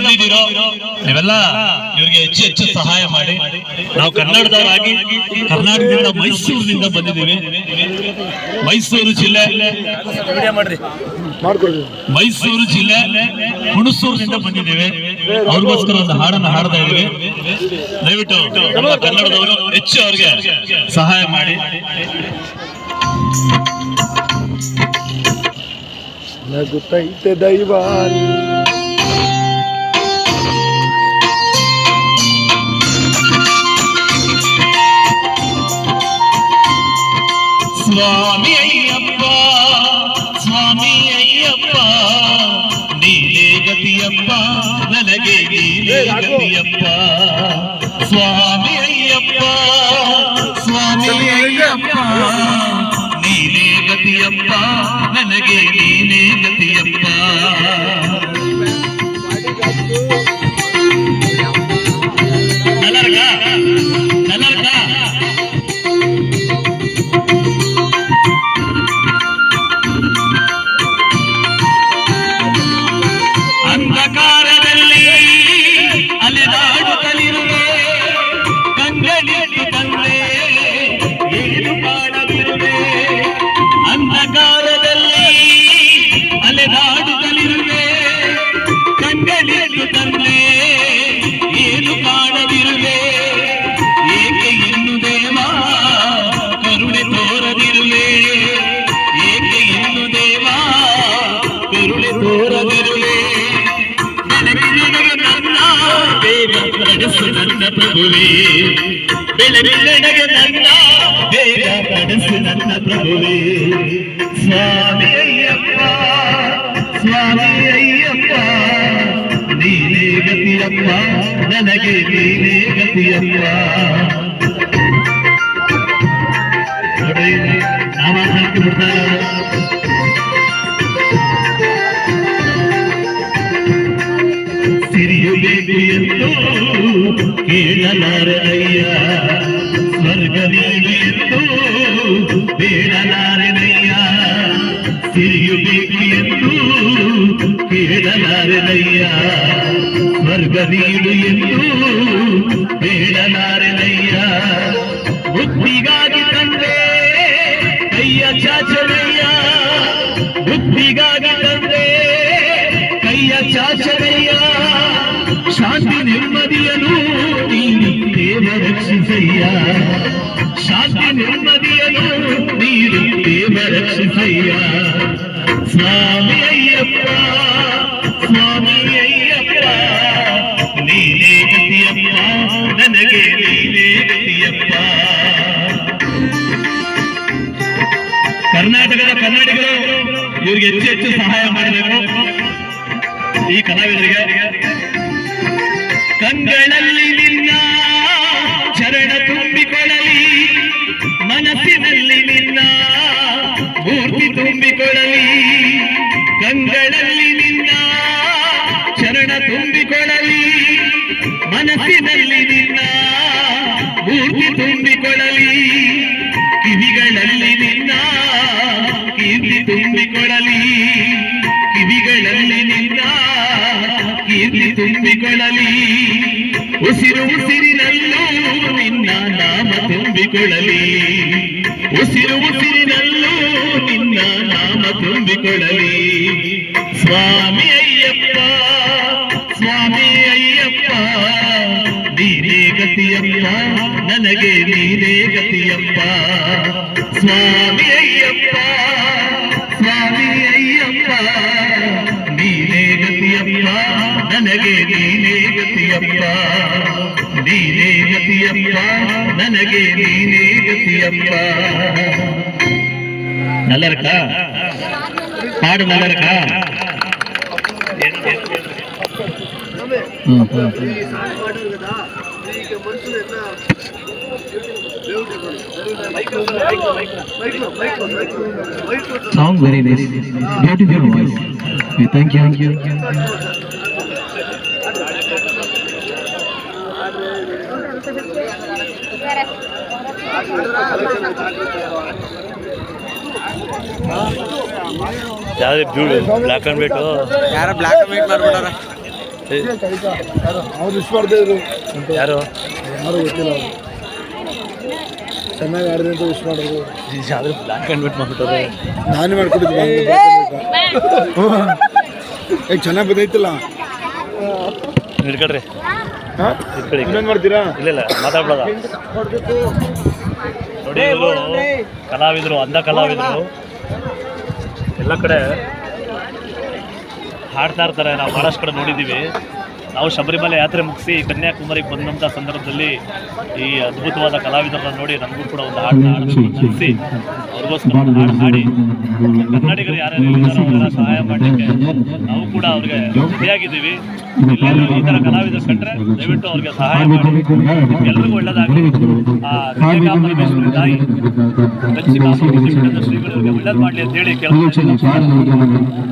ಬಂದಿದ್ದೀರೋ ನೀವೆಲ್ಲ ಇವರಿಗೆ ಹೆಚ್ಚು ಹೆಚ್ಚು ಸಹಾಯ ಮಾಡಿ. ನಾವು ಕನ್ನಡದವರಾಗಿ ಕರ್ನಾಟಕದಿಂದ ಮೈಸೂರಿನಿಂದ ಬಂದಿದ್ದೀವಿ. ಮೈಸೂರು ಜಿಲ್ಲೆ ಮೈಸೂರು ಜಿಲ್ಲೆ ಹುಣಸೂರಿನಿಂದ ಬಂದಿದ್ದೇವೆ. ಅವ್ರಿಗೋಸ್ಕರ ಒಂದು ಹಾಡನ್ನು ಹಾಡ್ತಾ ಇದ್ದೀವಿ. ದಯವಿಟ್ಟು ನಮ್ಮ ಕನ್ನಡದವರು ಹೆಚ್ಚು ಅವ್ರಿಗೆ ಸಹಾಯ ಮಾಡಿ. ನಗುತ್ತೈತೆ ದೈವಾನಿ. ಸ್ವಾಮಿ ಅಯ್ಯಪ್ಪ ಸ್ವಾಮಿ ಅಯ್ಯಪ್ಪ ನೀನೇ ಗತಿಯಪ್ಪ ನನಗೆ ನೀನೇ ಗತಿಯಪ್ಪ ಸ್ವಾಮಿ ಅಯ್ಯಪ್ಪ ಸ್ವಾಮಿ ಅಯ್ಯಪ್ಪ ನೀನೇ ಗತಿಯಪ್ಪ ನನಗೆ ನೀನೇ ಗತಿಯಪ್ಪ ನಡೆಸು ನನ್ನ ಪ್ರಭುವೇ ಬೆಳಗಿನೊಳಗೆ ನನ್ನ ಬೇಗ ನಡೆಸು ನನ್ನ ಪ್ರಭುವೇ ಸ್ವಾಮಿ ಅಯ್ಯಪ್ಪ ಸ್ವಾಮಿ ಅಯ್ಯಪ್ಪ ನೀನೇ ಗತಿಯಪ್ಪ ನನಗೆ ನೀನೇ ಗತಿಯಪ್ಪ ನೋಡಿ ನಾಮಾಸನಕ್ಕೆ ಬಿಡ್ತಾರೆ ಸಿರಿಯು ಬೇಕು ಎಂದು ಕೇಳಲಾರನಯ್ಯ ಸ್ವರ್ಗ ನೀಡು ಎಂದು ಬೇಡಲಾರನಯ್ಯ ಸಿರಿಯು ಬೇಕು ಎಂದು ಕೇಳಲಾರನಯ್ಯ ಸ್ವರ್ಗ ನೀಡು ಎಂದು ಬೇಡಲಾರನಯ್ಯ ಬುದ್ಧಿಗಾಗಿ ತಂದೆ ಕೈಯ ಚಾಚನಯ್ಯ ಬುದ್ಧಿಗಾಗಿ ನೆಮ್ಮದಿಯನು ನೀನು ದೇವ ರಕ್ಷಿಸಯ್ಯ ಶಾಂತಿ ನೆಮ್ಮದಿಯನು ನೀನು ದೇವ ರಕ್ಷಿಸಯ್ಯ ಸ್ವಾಮಿ ಅಯ್ಯಪ್ಪ ಸ್ವಾಮಿ ಅಯ್ಯಪ್ಪ ನೀನೇ ಗತಿಯಪ್ಪ ನನಗೆ ನೀನೇ ಗತಿಯಪ್ಪ ಕರ್ನಾಟಕದ ಕನ್ನಡಿಗರು ಇವ್ರಿಗೆ ಹೆಚ್ಚು ಹೆಚ್ಚು ಸಹಾಯ ಮಾಡಬೇಕು ಈ ಕಲಾವಿದರಿಗೆ ಕಂಗಳಲ್ಲಿ ನಿನ್ನ ಚರಣ ತುಂಬಿಕೊಳ್ಳಲಿ. ಮನಸ್ಸಿನಲ್ಲಿ ನಿನ್ನ ಮೂರ್ತಿ ತುಂಬಿಕೊಳ್ಳಲಿ. ಕಂಗಳಲ್ಲಿ ನಿನ್ನ ಚರಣ ತುಂಬಿಕೊಳ್ಳಲಿ. ಮನಸ್ಸಿನಲ್ಲಿ ನಿನ್ನ ಮೂರ್ತಿ ತುಂಬಿಕೊಳ್ಳಲಿ. ಕಿವಿಗಳಲ್ಲಿ ನಿನ್ನ ಕಿವಿ ತುಂಬಿಕೊಳ್ಳಲಿ. ಕಿವಿಗಳಲ್ಲಿ ನಿನ್ನ ಕೀರ್ತಿ ತುಂಬಿಕೊಳ್ಳಲಿ ಉಸಿರು ಉಸಿರಿನಲ್ಲೂ ನಿನ್ನ ನಾಮ ತುಂಬಿಕೊಳ್ಳಲಿ ಉಸಿರು ಉಸಿರಿನಲ್ಲೂ ನಿನ್ನ ನಾಮ ತುಂಬಿಕೊಳ್ಳಲಿ ಸ್ವಾಮಿ ಅಯ್ಯಪ್ಪ ಸ್ವಾಮಿ ಅಯ್ಯಪ್ಪ ನೀನೇ ಗತಿಯಪ್ಪ ನನಗೆ ನೀನೇ ಗತಿಯಪ್ಪ ಸ್ವಾಮಿ ಅಯ್ಯಪ್ಪ ಸ್ವಾಮಿ ಅಯ್ಯಪ್ಪ ಗತಿಯಪ್ಪ ನೀನೇ ಗತಿಯಪ್ಪ ನನಗೆ ನೀನೇ ಗತಿಯಪ್ಪ ನಲ್ಲರಕ ಹಾಡು ನಲ್ಲರಕ Sound very nice. Beautiful voice. Okay, thank you. Thank you. ಯಾವ್ದು ಬ್ಲ್ಯಾಕ್ ಆ್ಯಂಡ್ ವೈಟ್ ಯಾರು ಬ್ಲಾಕ್ ಆ್ಯಂಡ್ ವೈಟ್ ಮಾಡ್ಬಿಟ್ಟಾರ ಅವ್ರು ವಿಶ್ ಮಾಡ್ತಾ ಇದ್ರು. ಯಾರು? ಯಾರು ಗೊತ್ತಿಲ್ಲ ಅವ್ರು. ಚೆನ್ನಾಗಿ ಆಡಿದ್ರೆ ಅಂತ ವಿಶ್ ಮಾಡಿದ್ರು. ಯಾವ್ದು ಬ್ಲ್ಯಾಕ್ ಆ್ಯಂಡ್ ವೈಟ್ ಮಾಡ್ಬಿಟ್ಟವ್ರೆ? ನಾನೇ ಮಾಡ್ಕೊಟ್ಟಿದ್ದೆ ಈಗ ಚೆನ್ನಾಗಿ ಬಂದೈತಿಲ್ಲ. ಹಿಡ್ಕೊಳ್ರಿ ಹಾಂ ಹಿಡ್ಕೊಳ್ಳಿ ಇನ್ನೊಂದು ಮಾಡ್ತೀರಾ? ಇಲ್ಲ ಇಲ್ಲ ಮಾತಾಡ್ಬೇಡ. ನೋಡಿ ಇವರು ಕಲಾವಿದರು ಅಂಧ ಕಲಾವಿದರು. ಎಲ್ಲ ಕಡೆ ಹಾಡ್ತಾ ಇರ್ತಾರೆ ನಾವು ಭಾಳಷ್ಟು ಕಡೆ ನೋಡಿದ್ದೀವಿ. ನಾವು ಶಬರಿಮಲೆ ಯಾತ್ರೆ ಮುಗಿಸಿ ಕನ್ಯಾಕುಮಾರಿಗೆ ಬಂದಂಥ ಸಂದರ್ಭದಲ್ಲಿ ಈ ಅದ್ಭುತವಾದ ಕಲಾವಿದರನ್ನ ನೋಡಿ ನಮಗೂ ಕೂಡ ಒಂದು ಹಾಡನ್ನ ಹಾಡಿಸಿ ಅವ್ರಿಗೋಸ್ಕರ ಹಾಡು ಹಾಡಿ. ಕನ್ನಡಿಗರು ಯಾರ್ಯಾರು ಸಹಾಯ ಮಾಡಲಿಕ್ಕೆ ನಾವು ಕೂಡ ಅವ್ರಿಗೆ ಜೊತೆಯಾಗಿದ್ದೀವಿ ಎಲ್ಲರೂ ಈ ಥರ ಕಲಾವಿದರು ಕಂಡ್ರೆ ದಯವಿಟ್ಟು ಅವ್ರಿಗೆ ಸಹಾಯ ಮಾಡಿ. ಎಲ್ರಿಗೂ ಒಳ್ಳೇದಾಗಲಿ. ಆ ಒಳ್ಳೇದು ಮಾಡಲಿ ಅಂತ ಹೇಳಿ ಕೇಳ್ಕೊಳ್ತೀನಿ